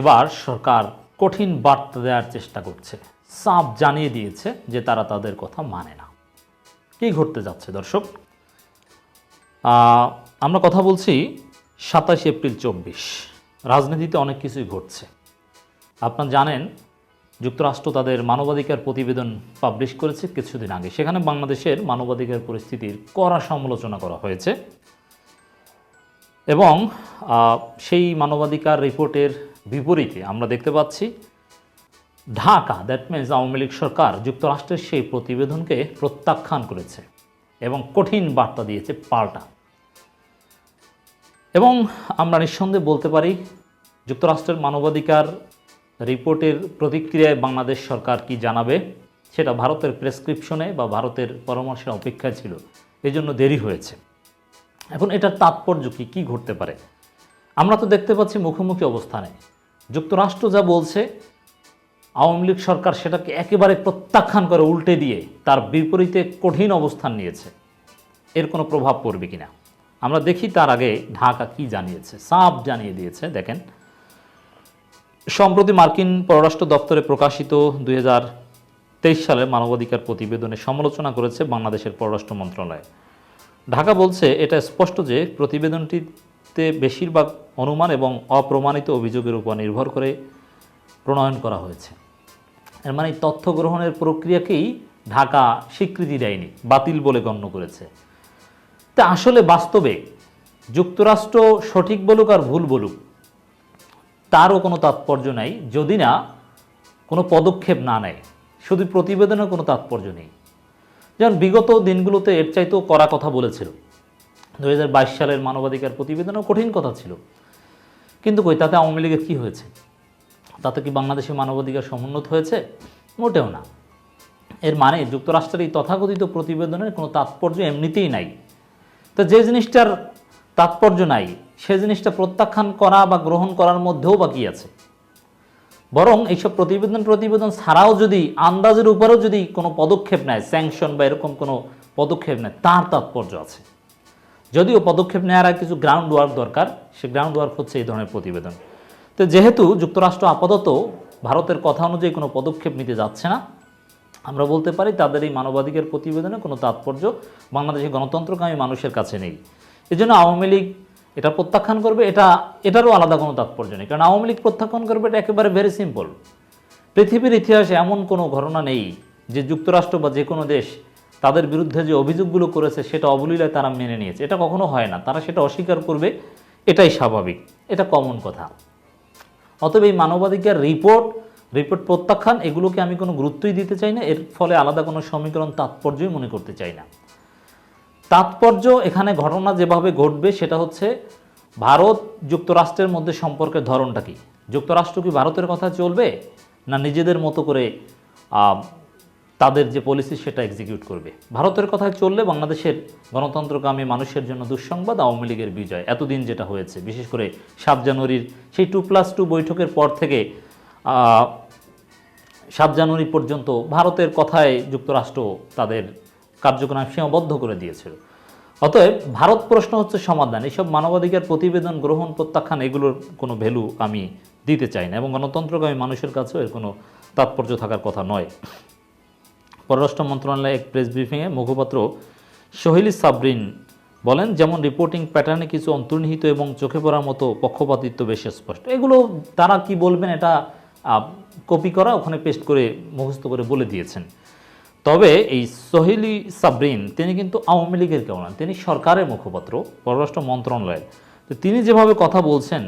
এবার সরকার কঠিন বার্তা দেওয়ার চেষ্টা করছে। সাপ জানিয়ে দিয়েছে যে তারা তাদের কথা মানে না। কী ঘটতে যাচ্ছে দর্শক? আমরা কথা বলছি সাতাশ এপ্রিল চব্বিশ। রাজনীতিতে অনেক কিছুই ঘটছে। আপনারা জানেন, যুক্তরাষ্ট্র তাদের মানবাধিকার প্রতিবেদন পাবলিশ করেছে কিছুদিন আগে। সেখানে বাংলাদেশের মানবাধিকার পরিস্থিতির কড়া সমালোচনা করা হয়েছে। এবং সেই মানবাধিকার রিপোর্টের বিপরীতে আমরা দেখতে পাচ্ছি ঢাকা দ্যাট মিনস আওয়ামী লীগ সরকার যুক্তরাষ্ট্রের সেই প্রতিবেদনকে প্রত্যাখ্যান করেছে এবং কঠিন বার্তা দিয়েছে পাল্টা। এবং আমরা নিঃসন্দেহে বলতে পারি, যুক্তরাষ্ট্রের মানবাধিকার রিপোর্টের প্রতিক্রিয়ায় বাংলাদেশ সরকার কি জানাবে, সেটা ভারতের প্রেসক্রিপশনে বা ভারতের পরামর্শের অপেক্ষায় ছিল। এই জন্য দেরি হয়েছে। এখন এটার তাৎপর্য কি, কী ঘটতে পারে? আমরা তো দেখতে পাচ্ছি মুখোমুখি অবস্থানে যুক্তরাষ্ট্র যা বলছে, আওয়ামী লীগ সরকার সেটাকে একেবারে প্রত্যাখ্যান করে উল্টে দিয়ে তার বিপরীতে কঠিন অবস্থান নিয়েছে। এর কোনো প্রভাব পড়বে কিনা? আমরা দেখি তার আগে ঢাকা কি জানিয়েছে সাপ জানিয়ে দিয়েছে। দেখেন, সম্প্রতি মার্কিন পররাষ্ট্র দপ্তরে প্রকাশিত দুই সালের মানবাধিকার প্রতিবেদনে সমালোচনা করেছে বাংলাদেশের পররাষ্ট্র মন্ত্রণালয়। ঢাকা বলছে, এটা স্পষ্ট যে প্রতিবেদনটিতে বেশিরভাগ অনুমান এবং অপ্রমাণিত অভিযোগের উপর নির্ভর করে প্রণয়ন করা হয়েছে। এর মানে তথ্য গ্রহণের প্রক্রিয়াকেই ঢাকা স্বীকৃতি দেয়নি, বাতিল বলে গণ্য করেছে। তা আসলে বাস্তবে যুক্তরাষ্ট্র সঠিক বলুক আর ভুল বলুক, তারও কোনো তাৎপর্য নাই। যদি না, কোনো পদক্ষেপ না নেয়, শুধু প্রতিবেদনের কোনো তাৎপর্য নেই। যেমন বিগত দিনগুলোতে এর চাইতেও করা কথা বলেছিল। দু হাজার বাইশ সালের মানবাধিকার প্রতিবেদনও কঠিন কথা ছিল। কিন্তু কই, তাতে আওয়ামী লীগের কী হয়েছে? তাতে কি বাংলাদেশের মানবাধিকার সমুন্নত হয়েছে? মোটেও না। এর মানে যুক্তরাষ্ট্রের এই তথাকথিত প্রতিবেদনের কোনো তাৎপর্য এমনিতেই নাই। তো যে জিনিসটার তাৎপর্য নাই, সে জিনিসটা প্রত্যাখ্যান করা বা গ্রহণ করার মধ্যেও বাকি আছে। বরং এইসব প্রতিবেদন প্রতিবেদন ছাড়াও যদি, আন্দাজের উপরেও যদি কোনো পদক্ষেপ নেয় স্যাংশন বা এরকম কোনো পদক্ষেপ নেয়, তার তাৎপর্য আছে। যদিও পদক্ষেপ নেওয়ার কিছু গ্রাউন্ড ওয়ার্ক দরকার, সে গ্রাউন্ড ওয়ার্ক হচ্ছে এই ধরনের প্রতিবেদন। তো যেহেতু যুক্তরাষ্ট্র আপাতত ভারতের কথা অনুযায়ী কোনো পদক্ষেপ নিতে যাচ্ছে না, আমরা বলতে পারি তাদের এই মানবাধিকার প্রতিবেদনে কোনো তাৎপর্য বাংলাদেশের গণতন্ত্রকামী মানুষের কাছে নেই। এজন্য আওয়ামী লীগ এটা প্রত্যাখ্যান করবে, এটা, এটারও আলাদা কোনো তাৎপর্য নেই। কারণ আওয়ামী লীগ প্রত্যাখ্যান করবে এটা একেবারে ভেরি সিম্পল পৃথিবীর ইতিহাসে এমন কোনো ঘটনা নেই যে যুক্তরাষ্ট্র বা যে কোনো দেশ তাদের বিরুদ্ধে যে অভিযোগগুলো করেছে সেটা অবলীলায় তারা মেনে নিয়েছে। এটা কখনো হয় না। তারা সেটা অস্বীকার করবে, এটাই স্বাভাবিক। এটা কমন কথা। অতএব এই মানবাধিকার রিপোর্ট রিপোর্ট প্রত্যাখ্যান, এগুলোকে আমি কোনো গুরুত্বই দিতে চাই না। এর ফলে আলাদা কোনো সমীকরণ তাৎপর্যই মনে করতে চাই না। তাৎপর্য এখানে ঘটনা যেভাবে ঘটবে, সেটা হচ্ছে ভারত যুক্তরাষ্ট্রের মধ্যে সম্পর্কের ধরনটা কি? যুক্তরাষ্ট্র কি ভারতের কথা চলবে? না নিজেদের মতো করে তাদের যে পলিসি সেটা এক্সিকিউট করবে। ভারতের কথায় চললে বাংলাদেশের গণতন্ত্রকামী মানুষের জন্য দুঃসংবাদ, আওয়ামী লীগের বিজয়। এতদিন যেটা হয়েছে, বিশেষ করে সাত জানুয়ারির সেই টু প্লাস টু বৈঠকের পর থেকে সাত জানুয়ারি পর্যন্ত ভারতের কথায় যুক্তরাষ্ট্র তাদের কার্যক্রম সীমাবদ্ধ করে দিয়েছিল। অতএব ভারত প্রশ্ন হচ্ছে সমাধান। এইসব মানবাধিকার প্রতিবেদন গ্রহণ, প্রত্যাখ্যান, এগুলোর কোনো ভ্যালু আমি দিতে চাই না এবং গণতন্ত্রকামী মানুষের কাছেও এর কোনো তাৎপর্য থাকার কথা নয়। পররাষ্ট্র মন্ত্রণালয়ের এক প্রেস ব্রিফিংয়ে মুখপাত্র সোহেলি সাবরিন বলেন, যেমন রিপোর্টিং প্যাটার্নে কিছু অন্তর্নিহিত এবং চোখে পড়ার মতো পক্ষপাতিত্ব বেশ স্পষ্ট। এগুলো তারা কি বলবেন এটা কপি করা ওখানে পেস্ট করে মুখস্থ করে বলে দিয়েছেন। তবে এই সোহেলি সাবরিন, তিনি কিন্তু আওয়ামী লীগের কেউ নন তিনি সরকারের মুখপাত্র, পররাষ্ট্র মন্ত্রণালয়ের। তো তিনি যেভাবে কথা বলছেন,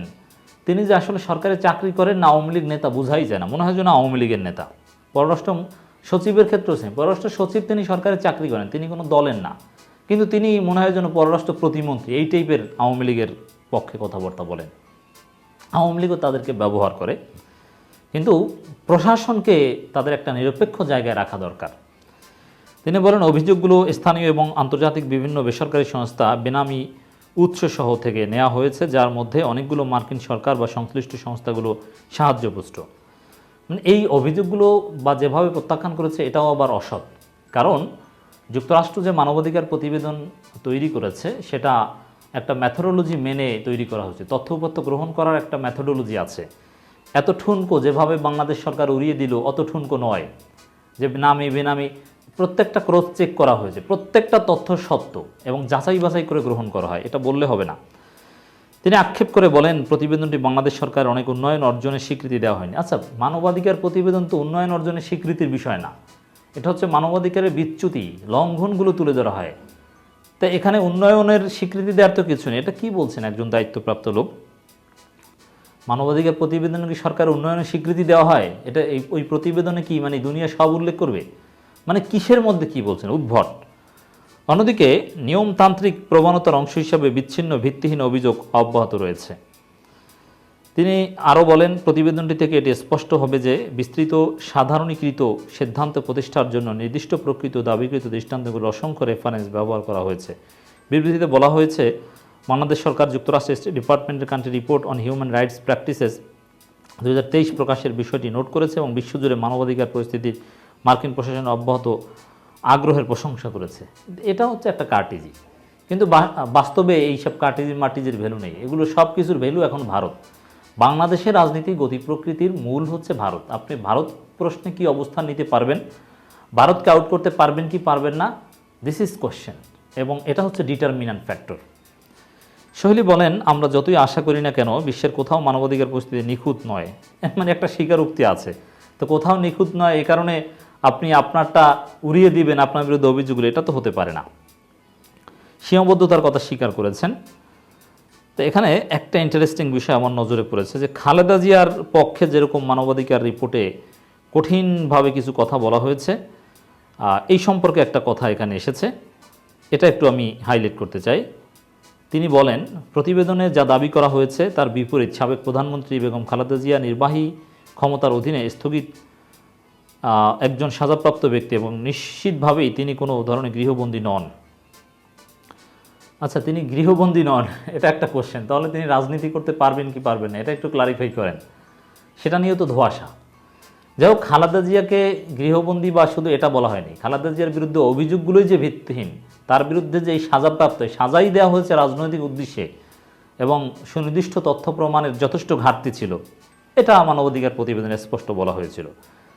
তিনি যে আসলে সরকারি চাকরি করেন না আওয়ামী লীগ নেতা, বোঝাই যায় না। মনে হয় যেন আওয়ামী লীগের নেতা। পররাষ্ট্র সচিবের ক্ষেত্রেও সেম পররাষ্ট্র সচিব তিনি সরকারের চাকরি করেন, তিনি কোনো দলের না। কিন্তু তিনি মনে হয় যেন পররাষ্ট্র প্রতিমন্ত্রী, এই টাইপের আওয়ামী লীগের পক্ষে কথাবার্তা বলেন। আওয়ামী লীগও তাদেরকে ব্যবহার করে। কিন্তু প্রশাসনকে তাদের একটা নিরপেক্ষ জায়গায় রাখা দরকার। তিনি বলেন, অভিযোগগুলো স্থানীয় এবং আন্তর্জাতিক বিভিন্ন বেসরকারি সংস্থা বেনামি উৎসসহ থেকে নেওয়া হয়েছে, যার মধ্যে অনেকগুলো মার্কিন সরকার বা সংশ্লিষ্ট সংস্থাগুলো সাহায্যপুষ্ট। মানে এই অভিযোগগুলো বা যেভাবে প্রত্যাখ্যান করেছে, এটাও আবার অসৎ। কারণ যুক্তরাষ্ট্র যে মানবাধিকার প্রতিবেদন তৈরি করেছে, সেটা একটা ম্যাথোডোলজি মেনে তৈরি করা হয়েছে। তথ্য উপাত্ত গ্রহণ করার একটা ম্যাথোডোলজি আছে। এত ঠুনকো যেভাবে বাংলাদেশ সরকার উড়িয়ে দিল, অত ঠুনকো নয়। যে নামি বেনামি প্রত্যেকটা ক্রস চেক করা হয়েছে, প্রত্যেকটা তথ্য সত্য এবং যাচাই বাছাই করে গ্রহণ করা হয়, এটা বললে হবে না। তিনি আক্ষেপ করে বলেন, প্রতিবেদনটি বাংলাদেশ সরকার অনেক উন্নয়ন অর্জনের স্বীকৃতি দেওয়া হয়নি। আচ্ছা মানবাধিকার প্রতিবেদন তো উন্নয়ন অর্জনের স্বীকৃতির বিষয় না। এটা হচ্ছে মানবাধিকারের বিচ্যুতি, লঙ্ঘনগুলো তুলে ধরা হয়। তা এখানে উন্নয়নের স্বীকৃতি দেওয়ার তো কিছু নেই। এটা কি বলছেন একজন দায়িত্বপ্রাপ্ত লোক? মানবাধিকার প্রতিবেদনে কি সরকার উন্নয়নের স্বীকৃতি দেওয়া হয়? এটা এই, ওই প্রতিবেদনে কি মানে দুনিয়া সব উল্লেখ করবে? মানে কিসের মধ্যে কি বলছেন? উদ্ভট। অন্যদিকে নিয়মতান্ত্রিক প্রবণতার অংশ হিসাবে বিচ্ছিন্ন ভিত্তিহীন অভিযোগ অব্যাহত রয়েছে। তিনি আরও বলেন, প্রতিবেদনটি থেকে এটি স্পষ্ট হবে যে বিস্তৃত, সাধারণীকৃত সিদ্ধান্ত প্রতিষ্ঠার জন্য নির্দিষ্ট প্রকৃত দাবিকৃত দৃষ্টান্তগুলো অসংখ্য রেফারেন্স ব্যবহার করা হয়েছে। বিবৃতিতে বলা হয়েছে, বাংলাদেশ সরকার যুক্তরাষ্ট্রের স্টেট ডিপার্টমেন্টের country report on human rights practices দু হাজার তেইশ প্রকাশের বিষয়টি নোট করেছে এবং বিশ্বজুড়ে মানবাধিকার পরিস্থিতির মার্কিন প্রশাসন অব্যাহত আগ্রহের প্রশংসা করেছে। এটা হচ্ছে একটা কার্টিজি কিন্তু বাস্তবে এইসব কার্টিজি মার্টিজির ভ্যালু নেই। এগুলো সব কিছুর ভ্যালু এখন ভারত। বাংলাদেশের রাজনীতি, গতি প্রকৃতির মূল হচ্ছে ভারত। আপনি ভারত প্রশ্নে কি অবস্থান নিতে পারবেন? ভারতকে আউট করতে পারবেন কি পারবেন না? দিস ইজ কোশ্চেন এবং এটা হচ্ছে ডিটারমিনান্ট ফ্যাক্টর শৈলী বলেন, আমরা যতই আশা করি না কেন, বিশ্বের কোথাও মানবাধিকার পরিস্থিতি নিখুঁত নয়। মানে একটা স্বীকারোক্তি আছে। তো কোথাও নিখুঁত নয় এই কারণে আপনি আপনারটা উড়িয়ে দিবেন আপনার বিরুদ্ধে অভিযোগগুলো, এটা তো হতে পারে না। সীমাবদ্ধতার কথা স্বীকার করেছেন। তো এখানে একটা ইন্টারেস্টিং বিষয় আমার নজরে পড়েছে যে খালেদা জিয়ার পক্ষে যেরকম মানবাধিকার রিপোর্টে কঠিনভাবে কিছু কথা বলা হয়েছে এই সম্পর্কে একটা কথা এখানে এসেছে। এটা একটু আমি হাইলাইট করতে চাই। তিনি বলেন, প্রতিবেদনে যা দাবি করা হয়েছে তার বিপরীত সাবেক প্রধানমন্ত্রী বেগম খালেদা জিয়া নির্বাহী ক্ষমতার অধীনে স্থগিত একজন সাজাপ্রাপ্ত ব্যক্তি এবং নিশ্চিতভাবেই তিনি কোনো ধরনের গৃহবন্দী নন। আচ্ছা তিনি গৃহবন্দী নন? এটা একটা কোশ্চেন তাহলে তিনি রাজনীতি করতে পারবেন কি পারবেন না? এটা একটু ক্লারিফাই করেন। সেটা নিয়েও তো ধোয়াশা। যাই হোক, খালাদা জিয়াকে গৃহবন্দী বা শুধু এটা বলা হয়নি, খালাদা জিয়ার বিরুদ্ধে অভিযোগগুলোই যে ভিত্তিহীন, তার বিরুদ্ধে যে এই সাজাপ্রাপ্ত সাজাই দেওয়া হয়েছে রাজনৈতিক উদ্দেশ্যে এবং সুনির্দিষ্ট তথ্য প্রমাণের যথেষ্ট ঘাটতি ছিল। এটা মানবাধিকার প্রতিবেদনে স্পষ্ট বলা হয়েছিল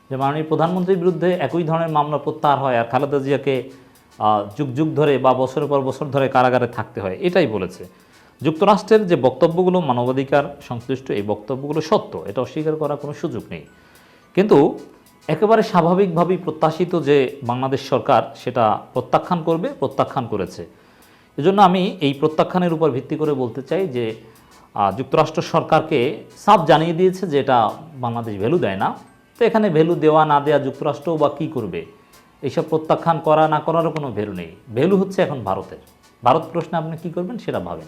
যে মাননীয় প্রধানমন্ত্রীর বিরুদ্ধে একই ধরনের মামলা প্রত্যাহার হয় আর খালেদা জিয়াকে যুগ যুগ ধরে বা বছরের পর বছর ধরে কারাগারে থাকতে হয়, এটাই বলেছে। যুক্তরাষ্ট্রের যে বক্তব্যগুলো মানবাধিকার সংশ্লিষ্ট, এই বক্তব্যগুলো সত্য, এটা অস্বীকার করার কোনো সুযোগ নেই। কিন্তু একেবারে স্বাভাবিকভাবেই প্রত্যাশিত যে বাংলাদেশ সরকার সেটা প্রত্যাখ্যান করবে, প্রত্যাখ্যান করেছে। এজন্য আমি এই প্রত্যাখ্যানের উপর ভিত্তি করে বলতে চাই যে যুক্তরাষ্ট্র সরকারকে সাফ জানিয়ে দিয়েছে যে এটা বাংলাদেশ ভ্যালু দেয় না। তো এখানে ভ্যালু দেওয়া না দেওয়া যুক্তরাষ্ট্র বা কী করবে? এইসব প্রত্যাখ্যান করা না করারও কোনো ভ্যালু নেই। ভ্যালু হচ্ছে এখন ভারতের। ভারত প্রশ্নে আপনি কী করবেন সেটা ভাবেন।